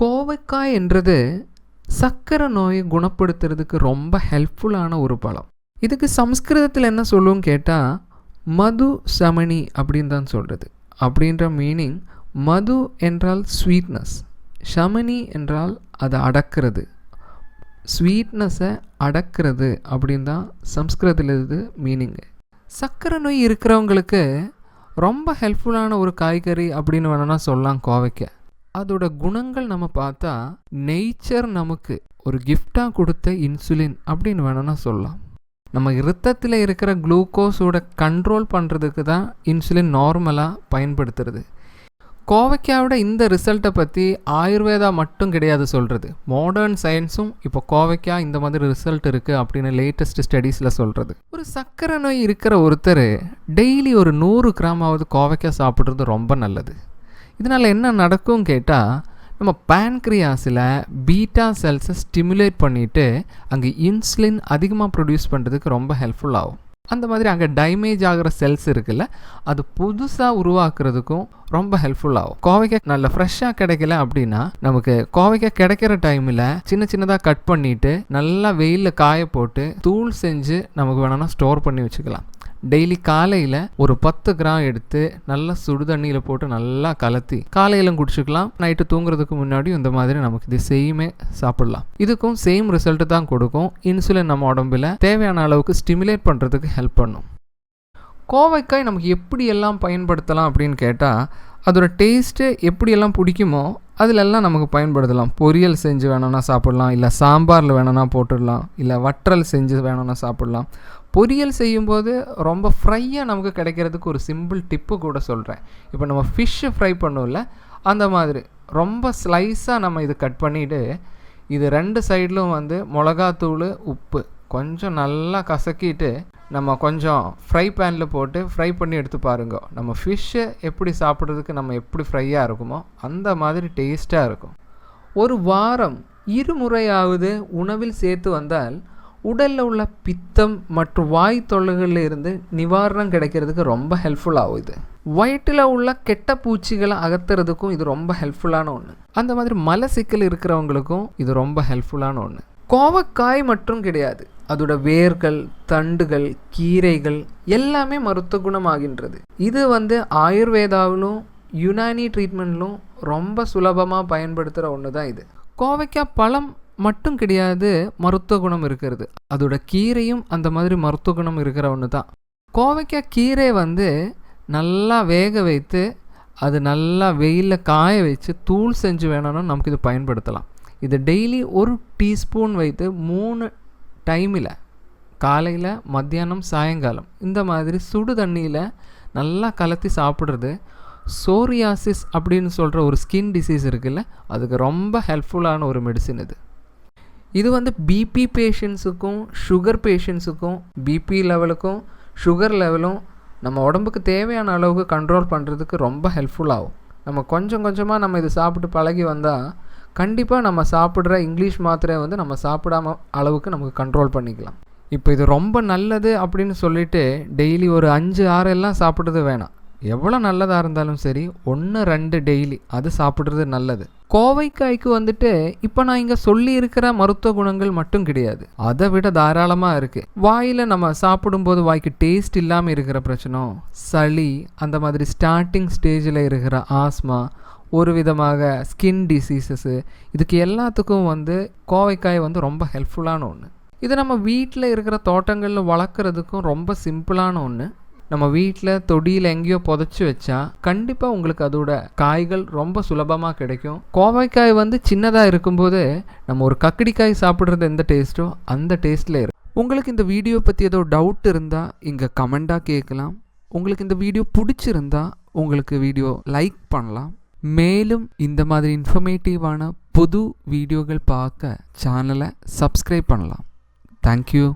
கோவைக்காய் என்றது சர்க்கரை நோயை குணப்படுத்துறதுக்கு ரொம்ப ஹெல்ப்ஃபுல்லான ஒரு பழம். இதுக்கு சம்ஸ்கிருதத்தில் என்ன சொல்லுவோம் கேட்டால் மது சமணி அப்படின்னு தான் சொல்கிறது அப்படின்ற மீனிங் மது என்றால் ஸ்வீட்னஸ் சமணி என்றால் அதை அடக்கிறது. ஸ்வீட்னஸை அடக்கிறது அப்படின்னு தான் சம்ஸ்கிருதத்தில் இது மீனிங்கு சர்க்கரை நோய் இருக்கிறவங்களுக்கு ரொம்ப ஹெல்ப்ஃபுல்லான ஒரு காய்கறி அப்படின்னு வேணும்னா சொல்லலாம் கோவைக்காய் அதோட குணங்கள் நம்ம பார்த்தா நேச்சர் நமக்கு ஒரு கிஃப்டாக கொடுத்த இன்சுலின் அப்படின்னு வேணும்னா சொல்லலாம். நம்ம இரத்தத்தில் இருக்கிற குளுக்கோஸோட கண்ட்ரோல் பண்ணுறதுக்கு தான் இன்சுலின் நார்மலாக பயன்படுத்துறது. கோவைக்காவோட இந்த ரிசல்ட்டை பற்றி ஆயுர்வேதா மட்டும் கிடையாது சொல்கிறது மாடர்ன் சயின்ஸும் இப்போ கோவைக்காய் இந்த மாதிரி ரிசல்ட் இருக்குது அப்படின்னு லேட்டஸ்ட் ஸ்டடீஸில் சொல்கிறது ஒரு சர்க்கரை நோய் இருக்கிற ஒருத்தர் டெய்லி ஒரு நூறு கிராமாவது கோவைக்காய் சாப்பிட்றது ரொம்ப நல்லது. இதனால் என்ன நடக்கும் கேட்டால் நம்ம பேன்க்ரியாஸில் பீட்டா செல்ஸை ஸ்டிமுலேட் பண்ணிவிட்டு அங்கே இன்சுலின் அதிகமாக ப்ரொடியூஸ் பண்ணுறதுக்கு ரொம்ப ஹெல்ப்ஃபுல் ஆகும். அந்த மாதிரி அங்கே டைமேஜ் ஆகிற செல்ஸ் இருக்குல்ல அது புதுசாக உருவாக்குறதுக்கும் ரொம்ப ஹெல்ப்ஃபுல் ஆகும். கோவைக்காய் நல்ல ஃப்ரெஷ்ஷாக கிடைக்கல அப்படின்னா நமக்கு கோவைக்காய் கிடைக்கிற டைமில் சின்ன சின்னதாக கட் பண்ணிவிட்டு நல்லா வெயிலில் காய போட்டு தூள் செஞ்சு நமக்கு வேணும்னா ஸ்டோர் பண்ணி வச்சுக்கலாம். டெய்லி காலையில் ஒரு பத்து கிராம் எடுத்து நல்லா சுடு தண்ணியில் போட்டு நல்லா கலத்தி காலையிலும் குடிச்சுக்கலாம் நைட்டு தூங்குறதுக்கு முன்னாடி இந்த மாதிரி நமக்கு இது சேமே சாப்பிடலாம். இதுக்கும் சேம் ரிசல்ட் தான் கொடுக்கும். இன்சுலின் நம்ம உடம்புல தேவையான அளவுக்கு ஸ்டிமுலேட் பண்ணுறதுக்கு ஹெல்ப் பண்ணும். கோவைக்காய் நமக்கு எப்படியெல்லாம் பயன்படுத்தலாம் அப்படின்னு கேட்டால் அதோட டேஸ்ட்டு எப்படியெல்லாம் பிடிக்குமோ அதிலெல்லாம் நமக்கு பயன்படுத்தலாம். பொரியல் செஞ்சு வேணும்னா சாப்பிட்லாம் இல்லை சாம்பாரில் வேணும்னா போட்டுடலாம் இல்லை வற்றல் செஞ்சு வேணும்னா சாப்பிட்லாம். பொரியல் செய்யும்போது ரொம்ப ஃப்ரையாக நமக்கு கிடைக்கிறதுக்கு ஒரு சிம்பிள் டிப்பு கூட சொல்கிறேன் இப்போ நம்ம ஃபிஷ்ஷு ஃப்ரை பண்ணுவோம்ல அந்த மாதிரி. ரொம்ப ஸ்லைஸாக நம்ம இது கட் பண்ணிவிட்டு இது ரெண்டு சைட்லும் வந்து மிளகாத்தூள் உப்பு. கொஞ்சம் நல்லா கசக்கிட்டு நம்ம கொஞ்சம் ஃப்ரை பேனில் போட்டு ஃப்ரை பண்ணி எடுத்து பாருங்க. நம்ம ஃபிஷ்ஷை எப்படி சாப்பிட்றதுக்கு நம்ம எப்படி ஃப்ரையாக இருக்குமோ அந்த மாதிரி டேஸ்ட்டாக இருக்கும். ஒரு வாரம் இருமுறையாவது உணவில் சேர்த்து வந்தால் உடலில் உள்ள பித்தம் மற்றும் வாய் தொல்லைகளில் இருந்து நிவாரணம் கிடைக்கிறதுக்கு ரொம்ப ஹெல்ப்ஃபுல்லாகும் இது. வயிற்றில் உள்ள கெட்ட பூச்சிகளை அகத்துறதுக்கும் இது ரொம்ப ஹெல்ப்ஃபுல்லான ஒன்று அந்த மாதிரி மலை சிக்கல் இருக்கிறவங்களுக்கும் இது ரொம்ப ஹெல்ப்ஃபுல்லான ஒன்று கோவக்காய் மட்டும் கிடையாது. அதோட வேர்கள் தண்டுகள் கீரைகள் எல்லாமே மருத்துவ குணமாகின்றது. இது வந்து ஆயுர்வேதாவிலும் யுனானி ட்ரீட்மெண்ட்லும் ரொம்ப சுலபமாக பயன்படுத்துகிற ஒன்று தான் இது. கோவைக்காய் பழம் மட்டும் கிடையாது மருத்துவ குணம் இருக்கிறது. அதோட கீரையும் அந்த மாதிரி மருத்துவ குணம் இருக்கிற ஒன்று தான் கோவைக்காய் கீரை வந்து நல்லா வேக வைத்து அது நல்லா வெயிலில் காய வச்சு தூள் செஞ்சு வேணும்னா நமக்கு இது பயன்படுத்தலாம். இது டெய்லி ஒரு டீஸ்பூன் வைத்து மூணு டைமில் காலையில் மத்தியானம் சாயங்காலம் இந்த மாதிரி சுடு தண்ணியில் நல்லா கலத்தி சாப்பிட்றது சோரியாசிஸ் அப்படின்னு சொல்கிற ஒரு ஸ்கின் டிசீஸ் இருக்குல்ல அதுக்கு ரொம்ப ஹெல்ப்ஃபுல்லான ஒரு மெடிசின் இது. இது வந்து பிபி பேஷண்ட்ஸுக்கும் சுகர் பேஷண்ட்ஸுக்கும் பிபி லெவலுக்கும் சுகர் லெவலும் நம்ம உடம்புக்கு தேவையான அளவுக்கு கண்ட்ரோல் பண்ணுறதுக்கு ரொம்ப ஹெல்ப்ஃபுல் ஆகும். நம்ம கொஞ்சம் கொஞ்சமாக நம்ம இது சாப்பிட்டு பழகி வந்தால் கண்டிப்பாக நம்ம சாப்பிட்ற இங்கிலீஷ் மாத்திரை வந்து நம்ம சாப்பிடாம அளவுக்கு நமக்கு கண்ட்ரோல் பண்ணிக்கலாம். இப்போ இது ரொம்ப நல்லது அப்படின்னு சொல்லிட்டு டெய்லி ஒரு அஞ்சு ஆறு எல்லாம் சாப்பிட்றது வேணாம். எவ்வளோ நல்லதாக இருந்தாலும் சரி ஒன்று ரெண்டு டெய்லி அது சாப்பிட்றது நல்லது. கோவைக்காய்க்கு வந்துட்டு இப்போ நான் இங்கே சொல்லி இருக்கிற மருத்துவ குணங்கள் மட்டும் கிடையாது. அதை விட தாராளமாக இருக்குது வாயில் நம்ம சாப்பிடும்போது வாய்க்கு டேஸ்ட் இல்லாமல் இருக்கிற பிரச்சனை சளி அந்த மாதிரி ஸ்டார்டிங் ஸ்டேஜில் இருக்கிற ஆஸ்மா ஒரு விதமாக ஸ்கின் டிசீசஸ்ஸு இதுக்கு எல்லாத்துக்கும் வந்து கோவைக்காய் வந்து ரொம்ப ஹெல்ப்ஃபுல்லான ஒன்று இது நம்ம வீட்டில் இருக்கிற தோட்டங்களில் வளர்க்குறதுக்கும் ரொம்ப சிம்பிளான ஒன்று நம்ம வீட்டில் தொடியில் எங்கேயோ புதைச்சி வச்சா கண்டிப்பாக உங்களுக்கு அதோட காய்கள் ரொம்ப சுலபமாக கிடைக்கும். கோவைக்காய் வந்து சின்னதாக இருக்கும்போது நம்ம ஒரு கக்கடிக்காய் சாப்பிட்றது எந்த டேஸ்ட்டோ அந்த டேஸ்ட்டில் இருக்கும். உங்களுக்கு இந்த வீடியோ பற்றி ஏதோ டவுட் இருந்தால் இங்கே கமெண்ட்டாக கேட்கலாம். உங்களுக்கு இந்த வீடியோ பிடிச்சிருந்தா உங்களுக்கு வீடியோ லைக் பண்ணலாம். மேலும் இந்த மாதிரி இன்ஃபர்மேட்டிவான புது வீடியோகள் பார்க்க சேனலை சப்ஸ்கிரைப் பண்ணலாம். தேங்க்யூ